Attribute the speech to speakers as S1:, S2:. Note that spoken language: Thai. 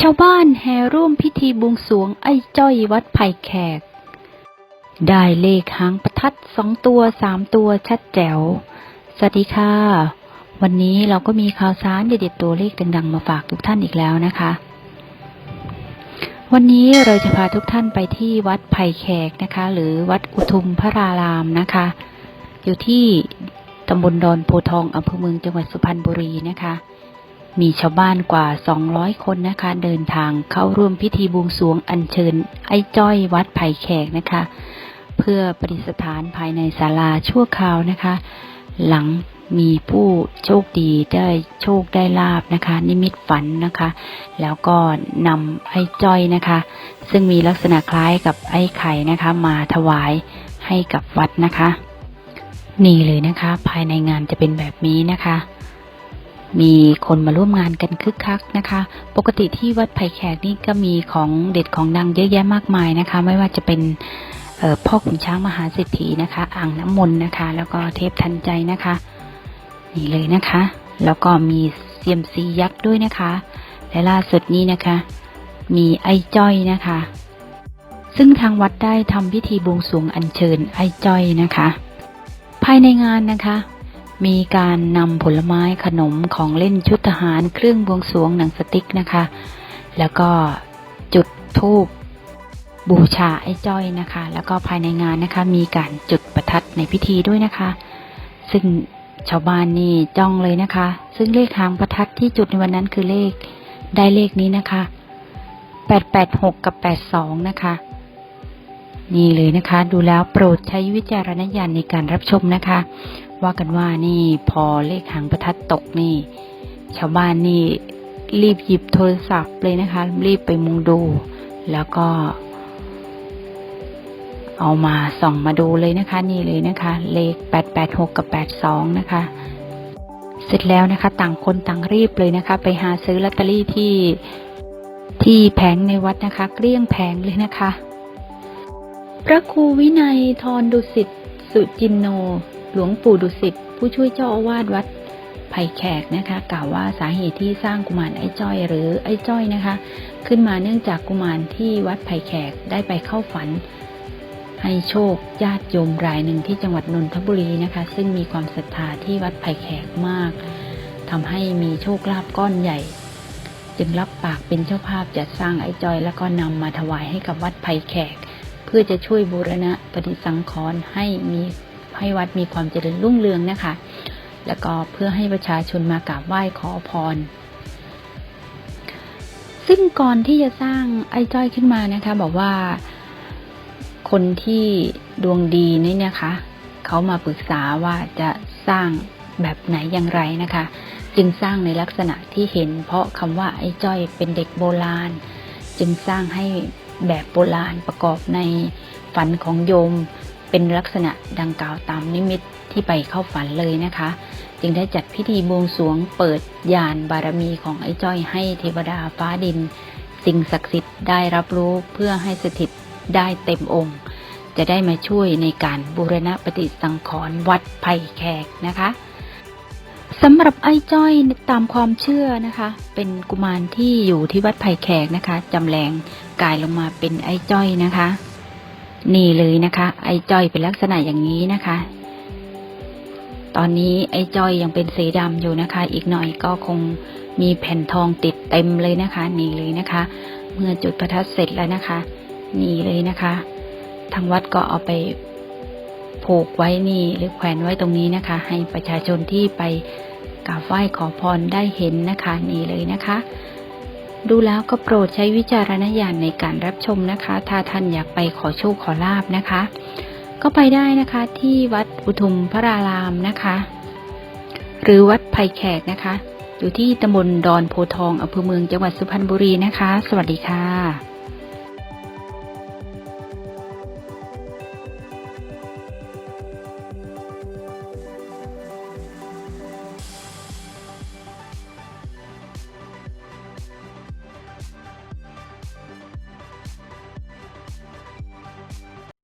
S1: ชาวบ้านแห่ร่วมพิธีบวงสวงไอ้จ้อยวัดไผ่แขก ได้เลขหางประทัดสองตัวสามตัวชัดแจ๋ว สวัสดีค่ะ วันนี้เราก็มีข่าวสารเด็ดๆตัวเลขดังๆ มาฝากทุกท่านอีกแล้วนะคะ วันนี้เราจะพาทุกท่านไปที่วัดไผ่แขกนะคะ หรือวัดอุทุมพระรารามนะคะ อยู่ที่ตำบลดอนโพทองอำเภอเมืองจังหวัดสุพรรณบุรีนะคะ มีชาวบ้านกว่า 200 คนนะคะ เดินทางเข้าร่วมพิธีบวงสรวงอัญเชิญ ไอ้จ้อยวัดไผ่แขกนะคะ เพื่อประดิษฐานภายในศาลาชั่วคราวนะคะ หลังมีผู้โชคดีได้โชคได้ลาบนะคะ นิมิตฝันนะคะ แล้วก็นำไอ้จ้อยนะคะ ซึ่งมีลักษณะคล้ายกับไอ้ไข่นะคะ มาถวายให้กับวัดนะคะ นี่เลยนะคะ ภายในงานจะเป็นแบบนี้นะคะ มีคนมาร่วมงานกันคึกคักนะคะ ปกติที่วัดไผ่แขกนี่ก็มีของเด็ดของดังเยอะแยะมากมายนะคะ ไม่ว่าจะเป็นพ่อขุนช้างมหาเศรษฐีนะคะ อ่างน้ำมนต์นะคะ แล้วก็เทพทันใจนะคะ นี่เลยนะคะ แล้วก็มีเซียมซียักษ์ด้วยนะคะ และล่าสุดนี้นะคะ มีไอ้จ้อยนะคะ ซึ่งทางวัดได้ทำพิธีบวงสรวงอัญเชิญไอ้จ้อยนะคะ ภายในงานนะคะ มีการนำผลไม้ขนมของเล่นชุดทหารเครื่องบวงสรวงหนังสติ๊กนะคะ แล้วก็จุดธูปบูชาไอ้จ้อยนะคะ แล้วก็ภายในงานนะคะ มีการจุดประทัดในพิธีด้วยนะคะ ซึ่งชาวบ้านนี่จ้องเลยนะคะ ซึ่งเลขหางประทัดที่จุดในวันนั้นคือเลขได้เลขนี้นะคะ 886 กับ 82 นะคะ นี่เลยนะคะ ดูแล้วโปรดใช้วิจารณญาณในการรับชมนะคะ ว่ากันว่านี่พอเลขหางประทัดตกนี่ ชาวบ้านนี่รีบหยิบโทรศัพท์เลยนะคะ รีบไปมุงดู แล้วก็ เอามาส่องมาดูเลยนะคะ นี่เลยนะคะ เลข886กับ82นะคะ เสร็จแล้วนะคะ ต่างคนต่างรีบเลยนะคะ ไปหาซื้อลอตเตอรี่ที่ที่แผงในวัดนะคะ เกลี้ยงแผงเลยนะคะ พระครูวินัยทรดุสิต สุจินโน หลวงปู่ดุสิต ผู้ช่วยเจ้าอาวาสวัดไผ่แขกนะคะกล่าวว่าสาเหตุที่สร้างกุมารไอ้จ้อยหรือไอ้จ้อยนะคะ ขึ้นมาเนื่องจากกุมารที่วัดไผ่แขกได้ไปเข้าฝัน ให้โชคญาติโยมรายหนึ่งที่จังหวัดนนทบุรีนะคะ ซึ่งมีความศรัทธาที่วัดไผ่แขกมากทำให้มีโชคลาภก้อนใหญ่ จึงรับปากเป็นเจ้าภาพจัดสร้างไอ้จอย แล้วก็นำมาถวายให้กับวัดไผ่แขก พื่อจะช่วยบูรณะปฏิสังขรณ์ให้มีให้วัดมีความเจริญรุ่งเรืองนะคะ แล้วก็เพื่อให้ประชาชนมากราบไหว้ขอพร ซึ่งก่อนที่จะสร้างไอ้จ้อยขึ้นมานะคะ บอกว่าคนที่ดวงดีนี่นะคะ เขามาปรึกษาว่าจะสร้างแบบไหนอย่างไรนะคะ จึงสร้างในลักษณะที่เห็น เพราะคำว่าไอ้จ้อยเป็นเด็กโบราณ จึงสร้างให้ แบบโบราณประกอบในฝันของโยม เป็นลักษณะดังกล่าวตามนิมิตที่ไปเข้าฝันเลยนะคะ จึงได้จัดพิธีบวงสรวงเปิดยานบารมีของไอ้จ้อยให้เทวดาฟ้าดิน สิ่งศักดิ์สิทธิ์ได้รับรู้เพื่อให้สถิตได้เต็มองค์ จะได้มาช่วยในการบูรณะปฏิสังขรณ์วัดไผ่แขกนะคะ สำหรับไอ้จ้อยตามความเชื่อนะคะ เป็นกุมารที่อยู่ที่วัดไผ่แขกนะคะจำแรงกายลงมาเป็นไอ้จ้อยนะคะ นี่เลยนะคะ ไอ้จ้อยเป็นลักษณะอย่างนี้นะคะ ตอนนี้ไอ้จ้อยยังเป็นสีดำอยู่นะคะ อีกหน่อยก็คงมีแผ่นทองติดเต็มเลยนะคะ นี่เลยนะคะ เมื่อจุดประทัดเสร็จแล้วนะคะ นี่เลยนะคะ ทางวัดก็เอาไป ผูกไว้นี่หรือแขวนไว้ตรงนี้นะคะ ให้ประชาชนที่ไปกราบไหว้ขอพรได้เห็นนะคะนี่เลยนะคะ ดูแล้วก็โปรดใช้วิจารณญาณในการรับชมนะคะ ถ้าท่านอยากไปขอโชคขอลาบนะคะ ก็ไปได้นะคะที่วัดอุทุมพระรารามนะคะ หรือวัดไผ่แขกนะคะ อยู่ที่ตำบลดอนโพทองอำเภอเมืองจังหวัดสุพรรณบุรีนะคะ สวัสดีค่ะ